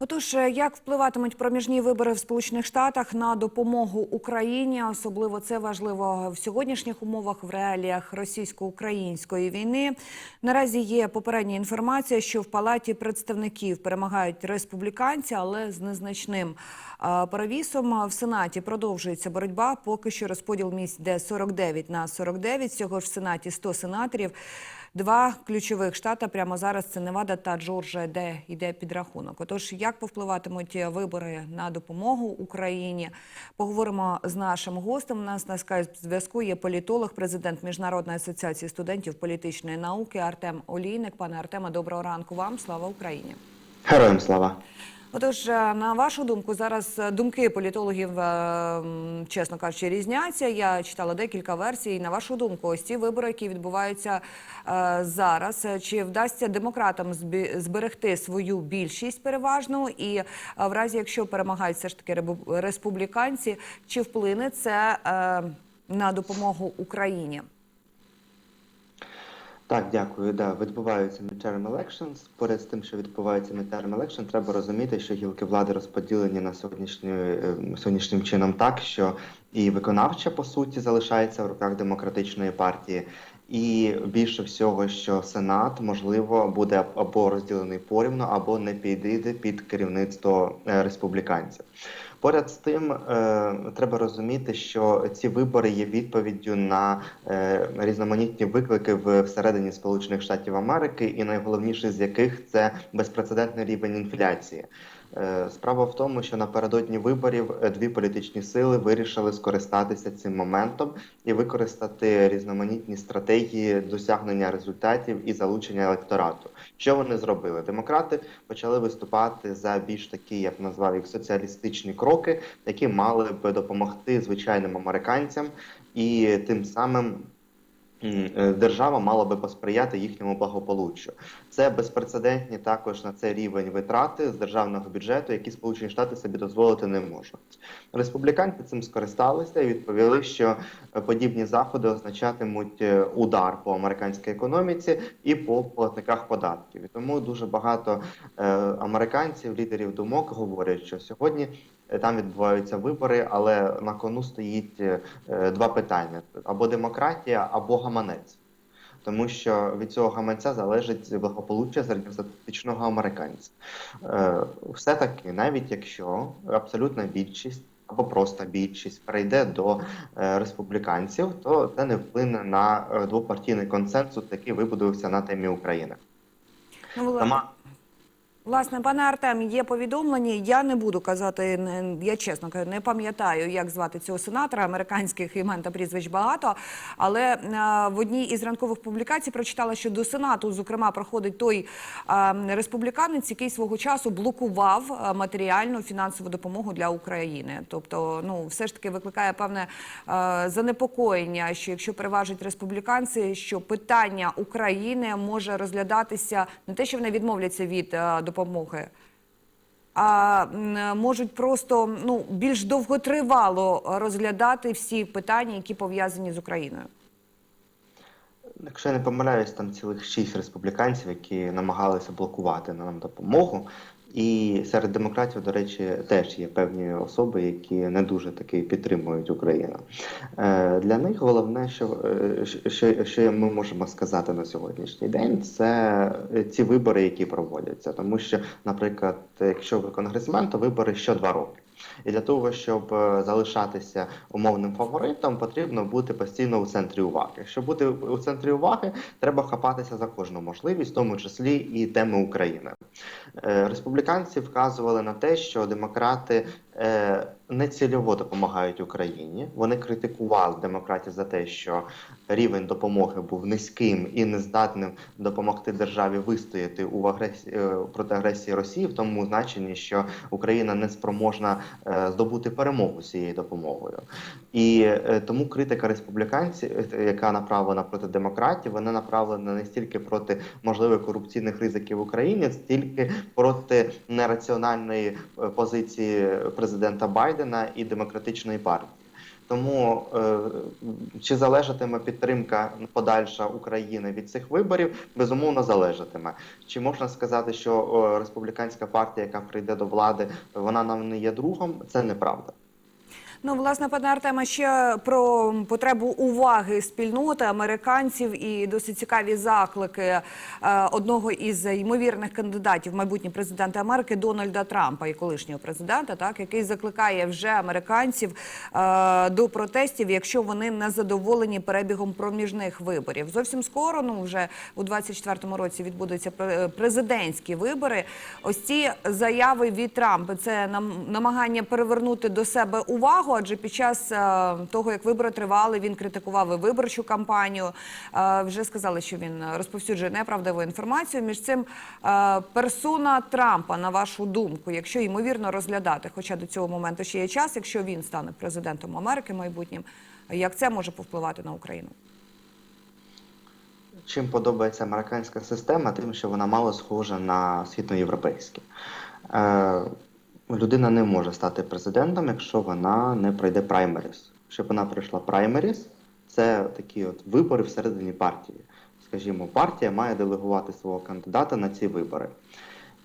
Отож, е, як впливатимуть проміжні вибори в Сполучених Штатах на допомогу Україні? Особливо це важливо в сьогоднішніх умовах в реаліях російсько-української війни. Наразі є попередня інформація, що в палаті представників перемагають республіканці, але з незначним е, перевісом. В Сенаті продовжується боротьба. Поки що розподіл місць йде 49 на 49. Всього ж в Сенаті 100 сенаторів. Два ключових штата прямо зараз це Невада та Джорджія, де йде підрахунок. Отож, як повпливатимуть вибори на допомогу Україні? Поговоримо з нашим гостем. У нас на скайп зв'язку є політолог, президент Міжнародної асоціації студентів політичної науки Артем Олійник. Пане Артеме, доброго ранку вам. Слава Україні! Героям слава. Отож, е, на вашу думку, зараз е, думки політологів, е, чесно кажучи, різняться. Я читала декілька версій. На вашу думку, ось ці вибори, які відбуваються зараз, чи вдасться демократам зберегти свою більшість переважну, і в разі, якщо перемагають все ж таки республіканці, чи вплине це на допомогу Україні? Так, дякую. Да, відбуваються midterm elections. Поряд з тим, що відбувається midterm election, треба розуміти, що гілки влади розподілені на сьогоднішню, е, сьогоднішнім чином так, що і виконавча по суті залишається в руках демократичної партії, і більше всього, що сенат можливо буде або розділений порівну, або не підійде під керівництво е, республіканців. Поряд з тим, е, треба розуміти, що ці вибори є відповіддю на е, різноманітні виклики в всередині Сполучених Штатів Америки, і найголовніше з яких це безпрецедентний рівень інфляції. Е, Справа в тому, що напередодні виборів е, дві політичні сили вирішили скористатися цим моментом і використати різноманітні стратегії досягнення результатів і залучення електорату. Що вони зробили? Демократи почали виступати за більш такі, я б назвав їх соціалістичні кроки, які мали б допомогти звичайним американцям і тим самим. Е, Держава мала би посприяти їхньому благополуччю. Це безпрецедентні також на цей рівень витрати з державного бюджету, які Сполучені Штати собі дозволити не можуть. Республіканці цим скористалися і відповіли, що е, подібні заходи означатимуть е, удар по американській економіці і по платниках податків. Тому дуже багато американців, лідерів думок говорять, що сьогодні. Е, Там відбуваються вибори, але на кону стоїть е, два питання: або демократія, або гаманець. Тому що від цього гаманця залежить благополуччя середньостатистичного американця. Е, все-таки, навіть якщо абсолютна більшість або просто більшість перейде до е, республіканців, то це не вплине на двопартійний консенсус, який вибудувався на темі України. Ну, Сама Власне, пане Артем, є повідомлення. Я не буду казати, я чесно кажу, не пам'ятаю, як звати цього сенатора. Американських імен та прізвищ багато. Але е, в одній із ранкових публікацій прочитала, що до сенату, зокрема, проходить той е, республіканець, який свого часу блокував е, матеріальну фінансову допомогу для України. Тобто, ну все ж таки викликає певне занепокоєння, що якщо переважать республіканці, що питання України може розглядатися не те, що вони відмовляться від е, допомоги. А можуть просто ну більш довготривало розглядати всі питання, які пов'язані з Україною. Якщо я не помиляюсь, там цілих шість республіканців, які намагалися блокувати нам допомогу. І серед демократів, до речі, теж є певні особи, які не дуже таки підтримують Україну. Е, для них головне, що, е, що, що ми можемо сказати на сьогоднішній день, це ці вибори, які проводяться. Тому що, наприклад, якщо ви конгресмен, то вибори що два роки. І для того, щоб е, залишатися умовним фаворитом, потрібно бути постійно у центрі уваги. Щоб бути у центрі уваги, треба хапатися за кожну можливість, в тому числі і теми України. Е, Республіканці вказували на те, що демократи нецільово допомагають Україні. Вони критикували демократів за те, що рівень допомоги був низьким і нездатним допомогти державі вистояти у агресії е, проти агресії Росії, в тому значенні, що Україна не спроможна е, здобути перемогу цією допомогою. І е, тому критика республіканців, е, яка направлена проти демократів, вона направлена не стільки проти можливих корупційних ризиків в Україні, стільки проти нераціональної е, позиції президента Байдена і демократичної партії. Тому е, чи залежатиме підтримка подальша України від цих виборів, безумовно залежатиме. Чи можна сказати, що республіканська партія, яка прийде до влади, вона нам не є другом? Це неправда. Ну, власне, пане Артеме, ще про потребу уваги спільноти американців і досить цікаві заклики е, одного із ймовірних кандидатів, майбутнього президента Америки Дональда Трампа і колишнього президента, так який закликає вже американців е, до протестів, якщо вони не задоволені перебігом проміжних виборів. Зовсім скоро, ну вже у 24-му році відбудуться пре- президентські вибори. Ось ці заяви від Трампа це нам намагання перевернути до себе увагу, адже під час е, того, як вибори тривали, він критикував і виборчу кампанію. Е, вже сказали, що він розповсюджує неправдиву інформацію. Між цим е, персона Трампа, на вашу думку, якщо ймовірно розглядати, хоча до цього моменту ще є час, якщо він стане президентом Америки майбутнім, як це може повпливати на Україну? Чим подобається американська система, тим, що вона мало схожа на східноєвропейську. Людина не може стати президентом, якщо вона не пройде праймеріс. Щоб вона пройшла праймеріс, це такі от вибори всередині партії. Скажімо, партія має делегувати свого кандидата на ці вибори.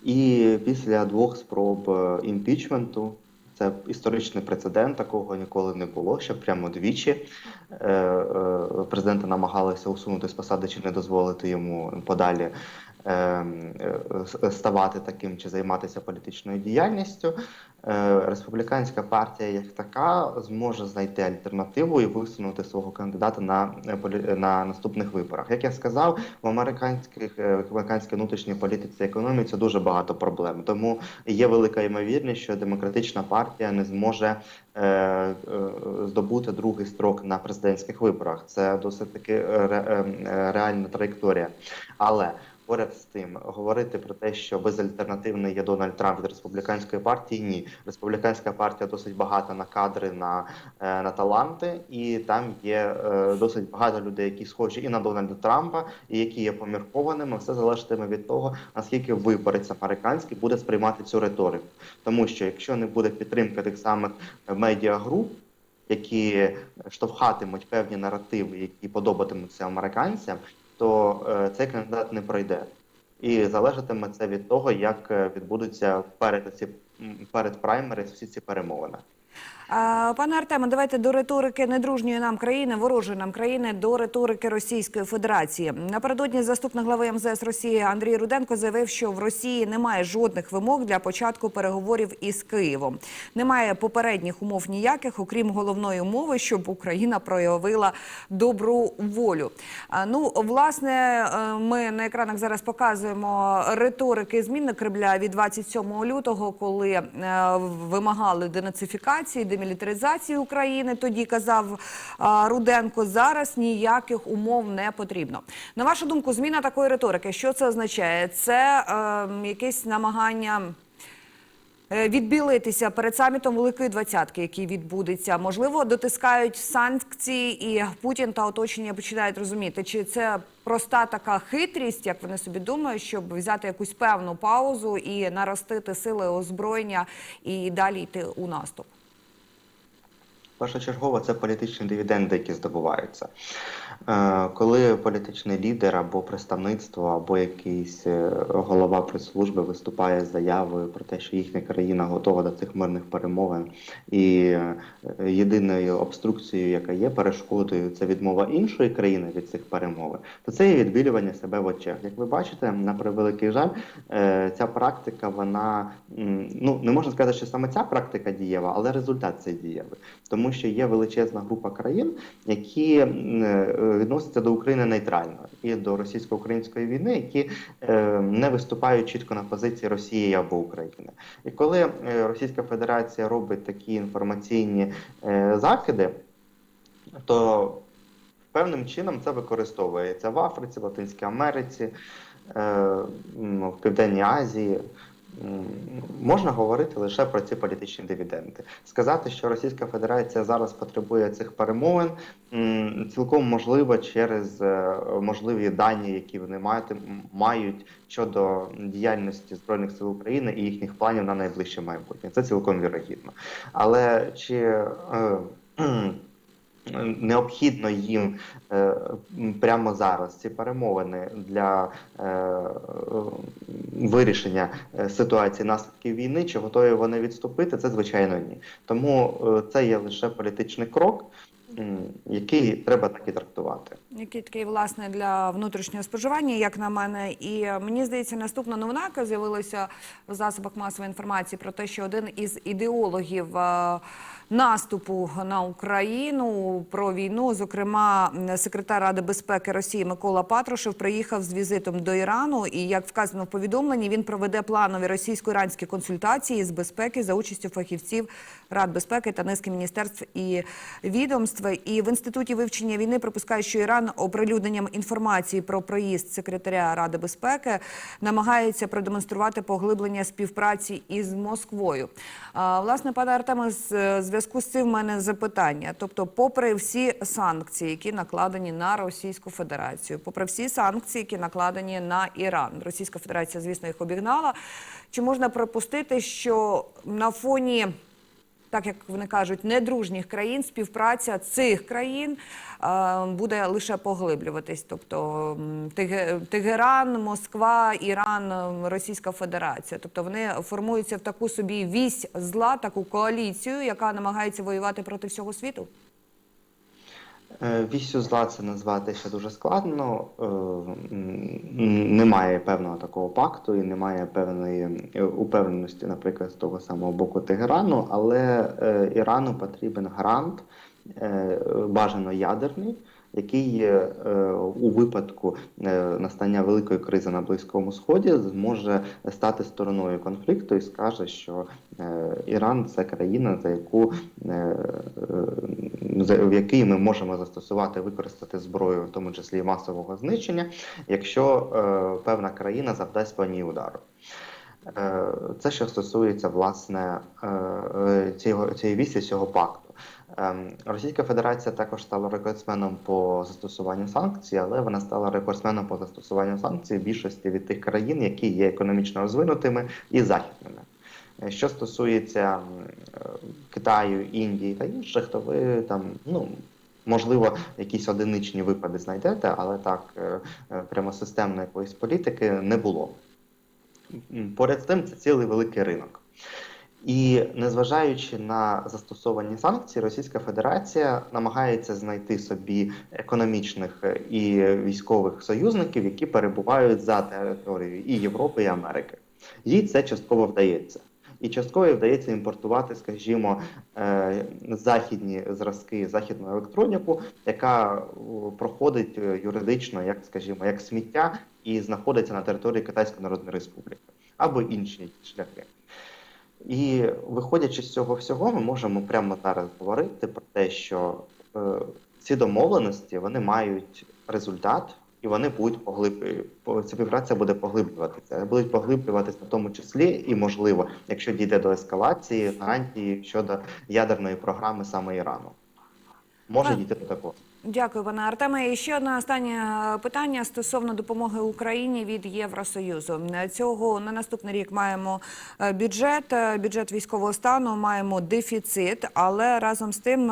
І після двох спроб е, імпічменту, це історичний прецедент, такого ніколи не було, що прямо двічі е, е, президента намагалися усунути з посади чи не дозволити йому подалі ставати таким чи займатися політичною діяльністю. Е, Республіканська партія як така зможе знайти альтернативу і висунути свого кандидата на, е, на наступних виборах. Як я сказав, в американських е, американській внутрішній політиці економіці дуже багато проблем. Тому є велика ймовірність, що демократична партія не зможе е, е, здобути другий строк на президентських виборах. Це досить таки е, ре- е, е, реальна траєкторія. Але Поряд з тим, говорити про те, що безальтернативний є Дональд Трамп від республіканської партії, ні. Республіканська партія досить багата на кадри, на, е, на таланти, і там є е, досить багато людей, які схожі і на Дональда Трампа, і які є поміркованими. Все залежатиме від того, наскільки виборець американський буде сприймати цю риторику. Тому що якщо не буде підтримки тих самих медіагруп, які штовхатимуть певні наративи, які подобатимуться американцям, то е, цей кандидат не пройде. І залежатиме це від того, як е, відбудуться перед ці перед праймери всі ці перемовини. Пане Артеме, давайте до риторики недружньої нам країни, ворожої нам країни, до риторики Російської Федерації. Напередодні заступник глави МЗС Росії Андрій Руденко заявив, що в Росії немає жодних вимог для початку переговорів із Києвом. Немає попередніх умов ніяких, окрім головної умови, щоб Україна проявила добру волю. Ну, власне, е, ми на екранах зараз показуємо риторики зміни Кремля від 27 лютого, коли е, вимагали денацифікації, демілітаризації України. Тоді казав Руденко. Зараз ніяких умов не потрібно. На вашу думку, зміна такої риторики, що це означає? Це е, якесь намагання. е, Відбілитися перед самітом Великої Двадцятки, який відбудеться, можливо, дотискають санкції, і Путін та оточення починають розуміти, чи це проста така хитрість, як вони собі думають, щоб взяти якусь певну паузу і наростити сили озброєння і далі йти у наступ. Першочергово це політичні дивіденди, які здобуваються. Е, Коли політичний лідер або представництво, або якийсь е, голова прес-служби виступає з заявою про те, що їхня країна готова до цих мирних перемовин, і е, єдиною обструкцією, яка є перешкодою, це відмова іншої країни від цих перемовин, то це є відбілювання себе в очах. Як ви бачите, на превеликий жаль, ця практика, вона ну не можна сказати, що саме ця практика дієва, але результат цей дієвий. Тому що є величезна група країн, які відносяться до України нейтрально і до російсько-української війни, які е, не виступають чітко на позиції Росії або України. І коли е, Російська Федерація робить такі інформаційні е, закиди, то певним чином це використовується в Африці, в Латинській Америці, в Південній Азії. Можна говорити лише про ці політичні дивіденди. Сказати, що Російська Федерація зараз потребує цих перемовин, цілком можливо через е, можливі дані, які вони мають, мають щодо діяльності збройних сил України і їхніх планів на найближче майбутнє. Це цілком вірогідно. Але чи е, необхідно їм е, прямо зараз ці перемовини для е, вирішення е, ситуації наслідків війни, чи готові вони відступити, це звичайно ні. Тому це є лише політичний крок, який треба так і трактувати. Який такий власне для внутрішнього споживання, як на мене, і мені здається, наступна новина, яка з'явилася в засобах масової інформації про те, що один із ідеологів наступу на Україну про війну, зокрема, секретар Ради безпеки Росії Микола Патрушев приїхав з візитом до Ірану. І як вказано в повідомленні, він проведе планові російсько-іранські консультації з безпеки за участю фахівців Рад безпеки та низки міністерств і відомств. І в інституті вивчення війни припускають, що Іран оприлюдненням інформації про проїзд секретаря Ради безпеки намагається продемонструвати поглиблення співпраці із Москвою. Власне, пане Артеме, з е, зв'язку з цим в мене запитання. Тобто, попри всі санкції, які накладені на Російську Федерацію, попри всі санкції, які накладені на Іран, Російська Федерація, звісно, їх обігнала. Чи можна припустити, що на фоні так як вони кажуть, недружніх країн, співпраця цих країн е, буде лише поглиблюватись. Тобто Тегеран, Москва, Іран, Російська Федерація. Тобто вони формуються в таку собі вісь зла, таку коаліцію, яка намагається воювати проти всього світу. Е, Віссю зла це назвати ще дуже складно. Е, Немає певного такого пакту і немає певної е, упевненості, наприклад, з того самого боку Тегерану, але Ірану потрібен гарант, е, бажано ядерний, який е, у випадку е, настання великої кризи на Близькому Сході зможе стати стороною конфлікту і скаже, що е, Іран це країна, за яку в який ми можемо застосувати використати зброю, в тому числі масового знищення, якщо певна країна завдасть по ній удару. Це що стосується власне цієї вісі, цього пакту. Ем, Російська Федерація також стала рекордсменом по застосуванню санкцій, але вона стала рекордсменом по застосуванню санкцій в більшості від тих країн, які є економічно розвинутими і західними. Е, Що стосується е, Китаю, Індії та інших, то ви там ну. Можливо, якісь одиничні випади знайдете, але так е, прямо системної якоїсь політики не було. Поряд з тим, це цілий великий ринок. І незважаючи на застосовані санкції, Російська Федерація намагається знайти собі економічних е, і військових союзників, які перебувають за територією і Європи, і Америки. Їй це частково вдається. І частково їй вдається імпортувати, скажімо, е, західні зразки, західну електроніку, яка проходить е, юридично, як скажімо, як сміття, і знаходиться на території Китайської Народної Республіки або інші шляхи. І виходячи з цього всього, ми можемо прямо зараз говорити про те, що е, ці домовленості вони мають результат, і вони будуть поглиблювати. Співпраця буде поглиблюватися. Будуть поглиблюватися в тому числі, і можливо, якщо дійде до ескалації, гарантії щодо ядерної програми саме Ірану. Може дійти до такого. Дякую, пане Артеме. І ще одне останнє е, питання стосовно допомоги Україні від Євросоюзу. Е, Цього на наступний рік маємо е, бюджет, бюджет військового стану, маємо дефіцит, але разом з тим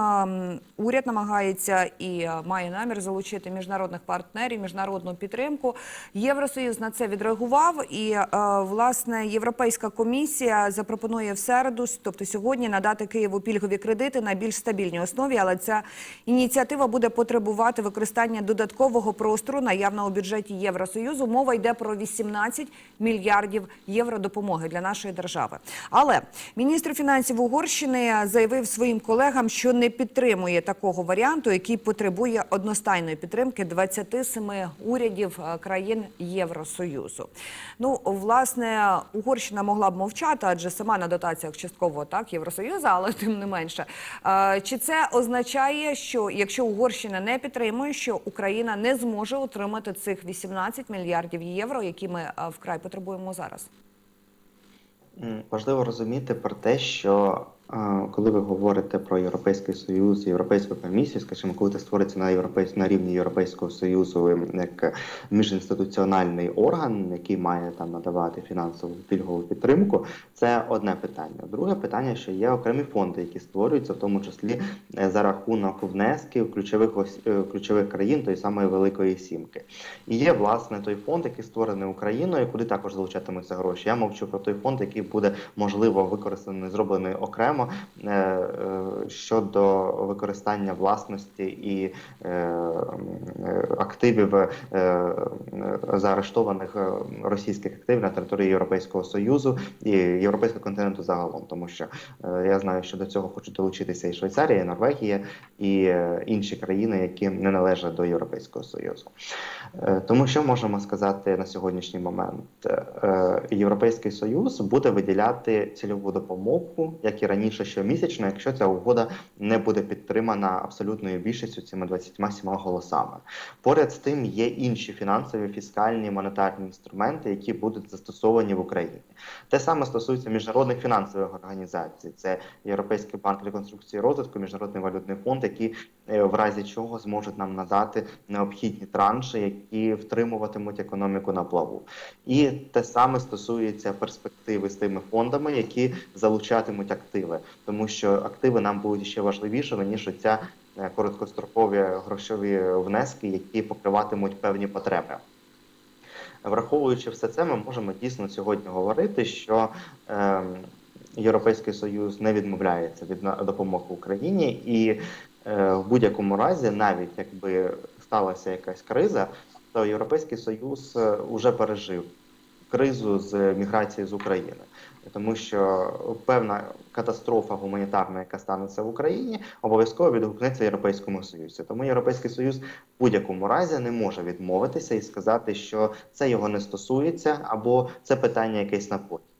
уряд намагається і має намір залучити міжнародних партнерів, міжнародну підтримку. Євросоюз на це відреагував, і власне Європейська комісія запропонує в середу, тобто сьогодні, надати Києву пільгові кредити на більш стабільній основі. Але ця ініціатива буде потребувати використання додаткового простору наявного бюджеті Євросоюзу. Мова йде про 18 мільярдів євро допомоги для нашої держави. Але міністр фінансів Угорщини заявив своїм колегам, що не підтримує такого варіанту, який потребує одностайної підтримки 27 урядів е, країн Євросоюзу. Ну, власне, Угорщина могла б мовчати, адже сама на дотаціях частково так Євросоюзу, але тим не менше. Е, Чи це означає, що якщо Угорщина не підтримує, що Україна не зможе отримати цих 18 мільярдів євро, які ми е, вкрай потребуємо зараз? Важливо розуміти про те, що Коли ви говорите про Європейський Союз, Європейську комісію, скажімо, коли це створиться на європейсь... на рівні Європейського Союзу як міжінституціональний орган, який має там надавати фінансову пільгову підтримку, це одне питання. Друге питання, що є окремі фонди, які створюються, в тому числі е, за рахунок внесків ключових е, ключових країн тої самої Великої Сімки. І є власне той фонд, який створений Україною, куди також залучатимуться гроші. Я мовчу про той фонд, який буде можливо використаний, зроблений окремо е, е, щодо використання власності і е, активів заарештованих російських активів на території Європейського союзу і європейського континенту загалом, тому що я знаю, що до цього хочуть долучитися і Швейцарія, і Норвегія, і інші країни, які не належать до Європейського союзу. Тому що можемо сказати на сьогоднішній момент, Європейський Союз буде виділяти цільову допомогу, як і раніше, щомісячно, якщо ця угода не буде підтримана абсолютною більшістю цими 27 голосами. Поряд з тим є інші фінансові, фіскальні, монетарні інструменти, які будуть застосовані в Україні. Те саме стосується міжнародних фінансових організацій. Це Європейський банк реконструкції і розвитку, Міжнародний валютний фонд, які е, в разі чого зможуть нам надати необхідні транші, які втримуватимуть економіку на плаву. І те саме стосується перспективи з тими фондами, які залучатимуть активи, тому що активи нам будуть ще важливішими ніж ця короткострокові грошові внески, які покриватимуть певні потреби. Враховуючи все це, ми можемо дійсно сьогодні говорити, що е, Європейський Союз не відмовляється від допомоги Україні, і е, в будь-якому разі, навіть якби сталася якась криза, то Європейський Союз вже пережив кризу з міграції з України, тому що певна катастрофа гуманітарна, яка станеться в Україні, обов'язково відгукнеться Європейському Союзі. Тому Європейський Союз в будь-якому разі не може відмовитися і сказати, що це його не стосується, або це питання якесь на потім.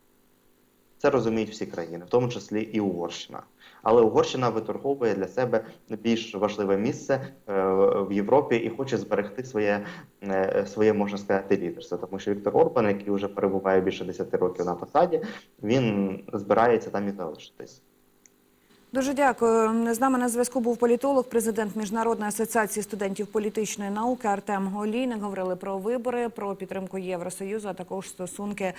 Це розуміють всі країни, в тому числі і Угорщина. Але Угорщина виторговує для себе більш важливе місце е, в Європі і хоче зберегти своє, е, своє можна сказати, лідерство. Тому що Віктор Орбан, який вже перебуває більше 10 років на посаді, він збирається там і залишитись. Дуже дякую. З нами на зв'язку був політолог, президент Міжнародної асоціації студентів політичної науки Артем Голійник. Говорили про вибори, про підтримку Євросоюзу, а також стосунки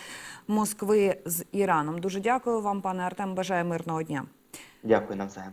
Москви з Іраном. Дуже дякую вам, пане Артем. Бажаю мирного дня. Дякую навзаєм.